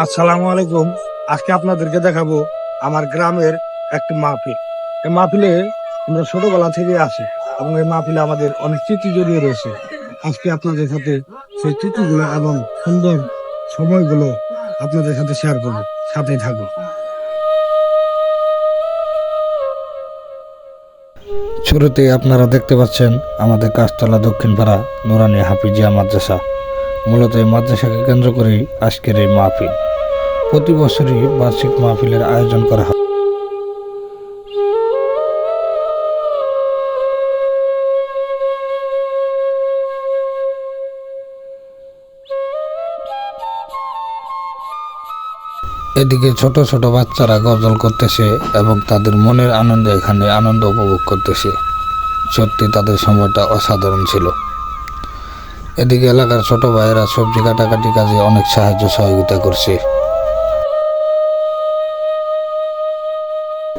আসসালামু আলাইকুম। আজকে আপনাদেরকে দেখাবো আমার গ্রামের একটি মাহফিল। এই মাহফিলে আমরা ছোটবেলা থেকে আসি এবং এই মাহফিলে আমাদের অনেক স্মৃতি জড়িয়ে রয়েছে। আজকে আপনাদের সাথে সেই স্মৃতিগুলো এবং সুন্দর সময়গুলো আপনাদের সাথে শেয়ার করব। সাথেই থাকব শুরুতেই আপনারা দেখতে পাচ্ছেন আমাদের কাজতলা দক্ষিণ পাড়া নুরানি হাফিজিয়া মাদ্রাসা। মূলত এই মাদ্রাসাকে কেন্দ্র করেই আজকের এই মাহফিল। প্রতি বছরই বার্ষিক মাহফিলের আয়োজন করা হয়। এদিকে ছোট ছোট বাচ্চারা গজল করতেছে এবং তাদের মনের আনন্দে এখানে আনন্দ উপভোগ করতেছে। সত্যি তাদের সময়টা অসাধারণ ছিল। এদিকে এলাকার ছোট ভাইয়েরা সবজি কাটাকাটি কাজে অনেক সাহায্য সহযোগিতা করছে।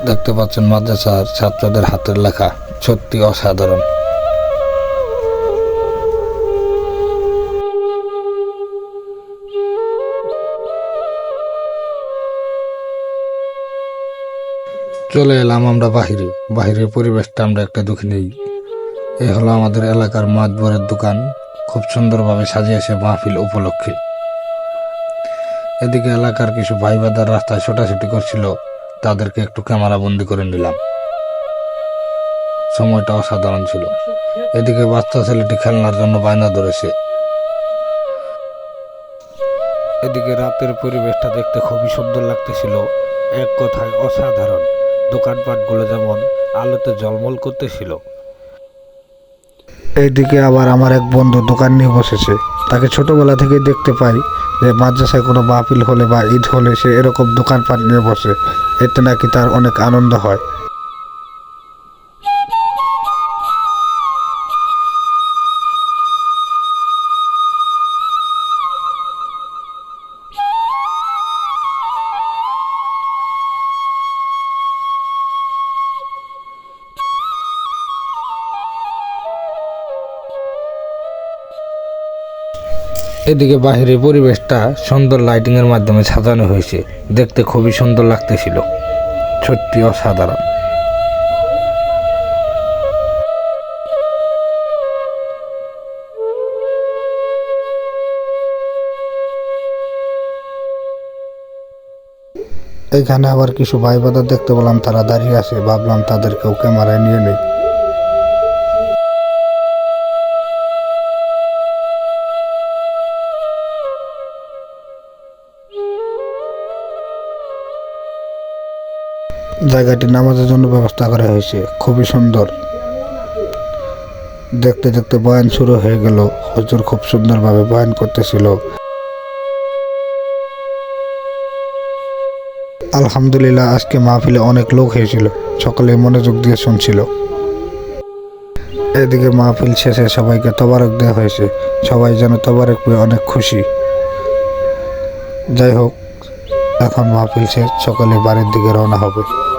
দেখতে পাচ্ছেন মাদ্রাসার ছাত্রদের হাতের লেখা, সত্যি অসাধারণ। চলে এলাম আমরা বাহিরে। বাহিরের পরিবেশটা আমরা একটা দেখে নেই। এই হলো আমাদের এলাকার মাতবরের দোকান। খুব সুন্দরভাবে সাজিয়েছে মাহফিল উপলক্ষে। এদিকে এলাকার কিছু ভাই বাদার রাস্তায় ছোটাছুটি করছিল, তাদেরকে একটু ক্যামেরা বন্দি করে নিলাম। সময়টা অসাধারণ ছিল। এদিকে বাচ্চা ছেলেটি খেলনার জন্য বায়না ধরেছে। এদিকে রাতের পরিবেশটা দেখতে খুবই সুন্দর লাগতেছিল। এক কথায় অসাধারণ। দোকানপাটগুলো যেমন আলোতে জলমল করতেছিল। এইদিকে আবার আমার এক বন্ধু দোকান নিয়ে বসেছে। তাকে ছোটবেলা থেকে দেখতে পাই যে মাদ্রাসায় কোনো বাপিল হলে বা ঈদ হলে সে এরকম দোকানপাট নিয়ে বসে। এতে নাকি তার অনেক আনন্দ হয়। এদিকে বাহিরের পরিবেশটা সুন্দর লাইটিং এর মাধ্যমে সাজানো হয়েছে। দেখতে খুবই সুন্দর লাগতেছিল। সত্যি অসাধারণ। এখানে আবার কিছু ভাই দেখতে পেলাম, তারা দাঁড়িয়ে আছে। ভাবলাম তাদেরকেও ক্যামেরায় নিয়ে নেই। জায়গাটি নামাজের জন্য ব্যবস্থা করা হয়েছে। খুবই সুন্দর। দেখতে দেখতে বয়ান শুরু হয়ে গেল। হজুর খুব সুন্দরভাবে বয়ান করতেছিল। আলহামদুলিল্লাহ, আজকে মাহফিলে অনেক লোক হয়েছিল। সকলে মনোযোগ দিয়ে শুনছিল। এদিকে মাহফিল শেষে সবাইকে তবারক দেওয়া হয়েছে। সবাই যেন তবারক পেয়ে অনেক খুশি। যাই হোক, এখন মাহফিল শেষ। সকলে বাড়ির দিকে রওনা হবে।